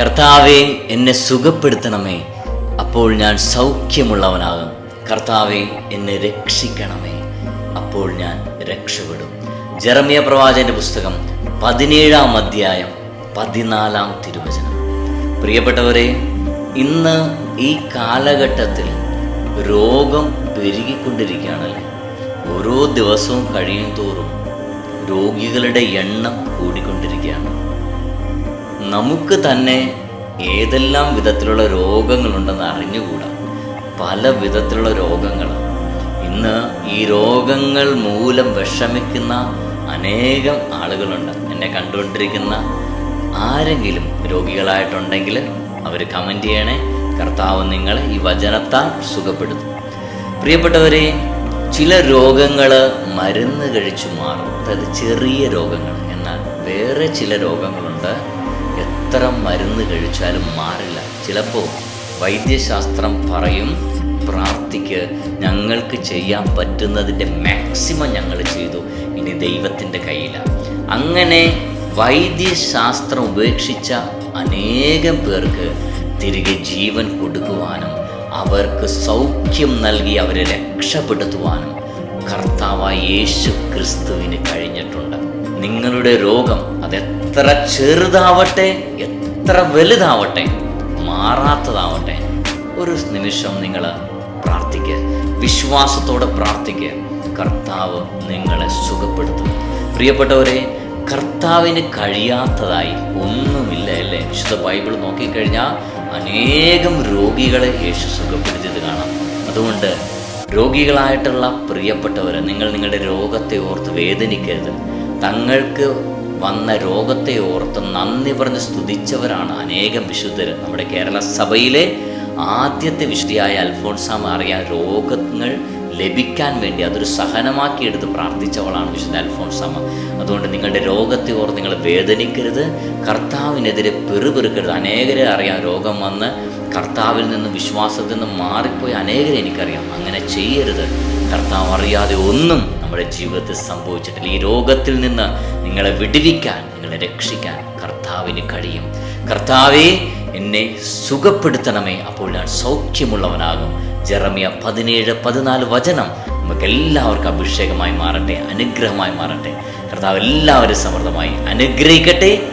കർത്താവെ എന്നെ സുഖപ്പെടുത്തണമേ. അപ്പോൾ ഞാൻ സൗഖ്യമുള്ളവനാകും. കർത്താവെ എന്നെ രക്ഷിക്കണമേ. അപ്പോൾ ഞാൻ രക്ഷപ്പെടും. ജെറമിയ പ്രവാചകന്റെ പുസ്തകം പതിനേഴാം അധ്യായം പതിനാലാം തിരുവചനം. പ്രിയപ്പെട്ടവരെ ഇന്ന് ഈ കാലഘട്ടത്തിൽ രോഗം പെരുകിക്കൊണ്ടിരിക്കുകയാണല്ലേ? ഓരോ ദിവസവും കഴിയും തോറും രോഗികളുടെ എണ്ണം കൂടിക്കൊണ്ടിരിക്കുകയാണ്. നമുക്ക് തന്നെ ഏതെല്ലാം വിധത്തിലുള്ള രോഗങ്ങളുണ്ടെന്ന് അറിഞ്ഞുകൂടാ. പല വിധത്തിലുള്ള രോഗങ്ങൾ ഇന്ന് ഈ രോഗങ്ങൾ മൂലം വിഷമിക്കുന്ന അനേകം ആളുകളുണ്ട്. എന്നെ കണ്ടുകൊണ്ടിരിക്കുന്ന ആരെങ്കിലും രോഗികളായിട്ടുണ്ടെങ്കിൽ അവർ കമന്റ് ചെയ്യണേ കർത്താവ് നിങ്ങൾ ഈ വചനത്താൽ സുഖപ്പെടുത്തും. പ്രിയപ്പെട്ടവരെ ചില രോഗങ്ങൾ മരുന്ന് കഴിച്ചു മാറും. അതായത് ചെറിയ രോഗങ്ങൾ. എന്നാൽ വേറെ ചില രോഗങ്ങളുണ്ട്. എത്ര മരുന്ന് കഴിച്ചാലും മാറില്ല. ചിലപ്പോൾ വൈദ്യശാസ്ത്രം പറയും പ്രാർത്ഥിക്ക് ഞങ്ങൾക്ക് ചെയ്യാൻ പറ്റുന്നതിന്റെ മാക്സിമം ഞങ്ങൾ ചെയ്തു. ഇനി ദൈവത്തിന്റെ കയ്യിലാണ് അങ്ങനെ വൈദ്യശാസ്ത്രം ഉപേക്ഷിച്ച അനേകം പേർക്ക് തിരികെ ജീവൻ കൊടുക്കുവാനും അവർക്ക് സൗഖ്യം നൽകി അവരെ രക്ഷപ്പെടുത്തുവാനും കർത്താവായ യേശു ക്രിസ്തുവിന് കഴിഞ്ഞിട്ടുണ്ട്. നിങ്ങളുടെ രോഗം അതെത്ര ചെറുതാവട്ടെ എത്ര വലുതാവട്ടെ മാറാത്തതാവട്ടെ ഒരു നിമിഷം നിങ്ങൾ പ്രാർത്ഥിക്കുക വിശ്വാസത്തോടെ പ്രാർത്ഥിക്കുക കർത്താവ് നിങ്ങളെ സുഖപ്പെടുത്തും. പ്രിയപ്പെട്ടവരെ കർത്താവിന് കഴിയാത്തതായി ഒന്നുമില്ല അല്ലേ? വിശുദ്ധ ബൈബിൾ നോക്കിക്കഴിഞ്ഞാൽ അനേകം രോഗികളെ യേശു സുഖപ്പെടുത്തിയത് കാണാം. അതുകൊണ്ട് രോഗികളായിട്ടുള്ള പ്രിയപ്പെട്ടവരെ നിങ്ങൾ നിങ്ങളുടെ രോഗത്തെ ഓർത്ത് വേദനിക്കരുത്. തങ്ങൾക്ക് വന്ന രോഗത്തെ ഓർത്ത് നന്ദി പറഞ്ഞ് സ്തുതിച്ചവരാണ് അനേകം വിശുദ്ധർ. നമ്മുടെ കേരള സഭയിലെ ആദ്യത്തെ വിശുദ്ധിയായ അൽഫോൺസാമ മാറിയ രോഗങ്ങൾ ലഭിക്കാൻ വേണ്ടി അതൊരു സഹനമാക്കി എടുത്ത് പ്രാർത്ഥിച്ചവളാണ് വിശുദ്ധ അൽഫോൺസാമ അതുകൊണ്ട് നിങ്ങളുടെ രോഗത്തെ ഓർ നിങ്ങൾ വേദനിക്കരുത്. കർത്താവിനെതിരെ പെറുപെറുക്കരുത്. അനേകരെ അറിയാം രോഗം വന്ന് കർത്താവിൽ നിന്ന് വിശ്വാസത്തിൽ നിന്ന് മാറിപ്പോയി അനേകരെ എനിക്കറിയാം. അങ്ങനെ ചെയ്യരുത്. കർത്താവ് അറിയാതെ ഒന്നും നമ്മുടെ ജീവിതത്തിൽ സംഭവിച്ചിട്ടില്ല. ഈ രോഗത്തിൽ നിന്ന് നിങ്ങളെ വിടുവിക്കാൻ നിങ്ങളെ രക്ഷിക്കാൻ കർത്താവിന് കഴിയും. കർത്താവെ എന്നെ സുഖപ്പെടുത്തണമേ. അപ്പോൾ ഞാൻ സൗഖ്യമുള്ളവനാകും. ജെറമിയ പതിനേഴ് പതിനാല് വചനം നമുക്ക് എല്ലാവർക്കും അഭിഷേകമായി മാറട്ടെ അനുഗ്രഹമായി മാറട്ടെ. കർത്താവ് എല്ലാവരും സമൃദ്ധമായി അനുഗ്രഹിക്കട്ടെ.